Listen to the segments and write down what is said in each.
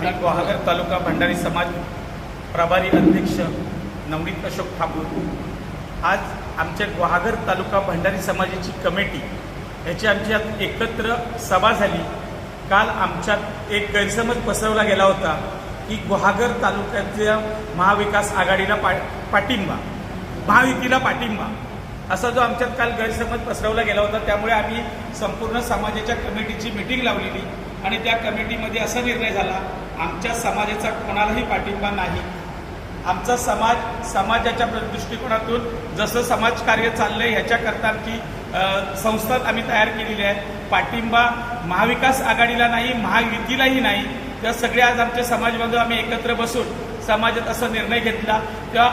मी गुहागर तालुका भंडारी समाज प्रभारी अध्यक्ष नवनीत अशोक ठाकूर. आज आमच्या गुहागर तालुका भंडारी समाजाची कमिटी याची आमच्यात एकत्र सभा झाली. काल आमच्यात एक गैरसमज पसरवला गेला होता की गुहागर तालुक्याच्या महाविकास आघाडीला पा पाठिंबा महायुतीला पाठिंबा असा जो आमच्यात काल गैरसमज पसरवला गेला होता त्यामुळे आम्ही संपूर्ण समाजाच्या कमिटीची मिटिंग लावलेली आणि त्या कमिटीमध्ये असा निर्णय झाला आमच्या समाजाचा कोणालाही पाठिंबा नाही. आमचा समाज समाजाच्या दृष्टिकोनातून जसं समाजकार्य चाललंय ह्याच्याकरता की संस्था आम्ही तयार केलेली आहे. पाठिंबा महाविकास आघाडीला नाही महायुतीलाही नाही. त्या सगळे आज आमचे समाज आम्ही एकत्र बसून समाजात असा निर्णय घेतला. तेव्हा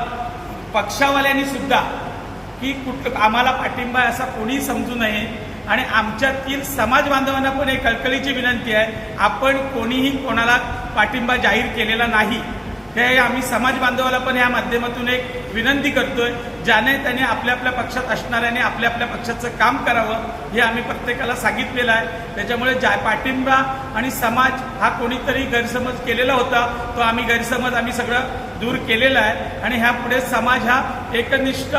पक्षावाल्यांनी सुद्धा की कुठ आम्हाला पाठिंबा आहे असा कोणी समजू नये. आणि आमच्यातील समाज बांधवांना पण एक कळकळीची विनंती आहे आपण कोणीही कोणाला पाठिंबा जाहीर केलेला नाही हे आम्ही समाज बांधवाला पण या माध्यमातून एक विनंती करतोय ज्याने त्याने आपल्या आपल्या पक्षात असणाऱ्याने आपल्या आपल्या पक्षाचं काम करावं हे आम्ही प्रत्येकाला सांगितलेलं आहे. त्याच्यामुळे ज्या पाठिंबा आणि समाज हा कोणीतरी गैरसमज केलेला होता तो आम्ही गैरसमज आम्ही सगळं दूर केलेला आहे. आणि ह्यापुढे समाज हा एकनिष्ठ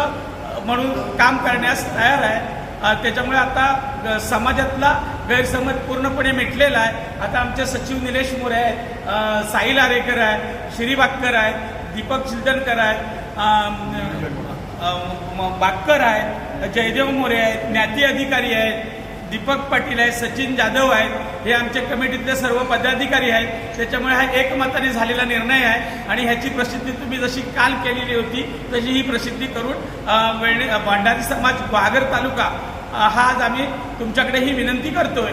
म्हणून काम करण्यास तयार आहे. त्याच्यामुळे आता समाजातला गैरसमज पूर्णपणे मिटलेला आहे. आता आमचे सचिव निलेश मोरे आहेत साहिल आरेकर आहे श्री बाक्कर आहेत दीपक शिलदनकर आहेत अ, आहे बाक्कर आहेत जयदेव मोरे आहेत ज्ञाती अधिकारी आहेत दीपक पाटील आहेत सचिन जाधव आहेत हे आमच्या कमिटीतले सर्व पदाधिकारी आहेत. त्याच्यामुळे हा एकमताने झालेला निर्णय आहे आणि ह्याची प्रसिद्धी तुम्ही जशी काल केलेली होती तशी ही प्रसिद्धी करून भांडारी भंडारी समाज वागर तालुका हा आज आम्ही तुमच्याकडे ही विनंती करतोय.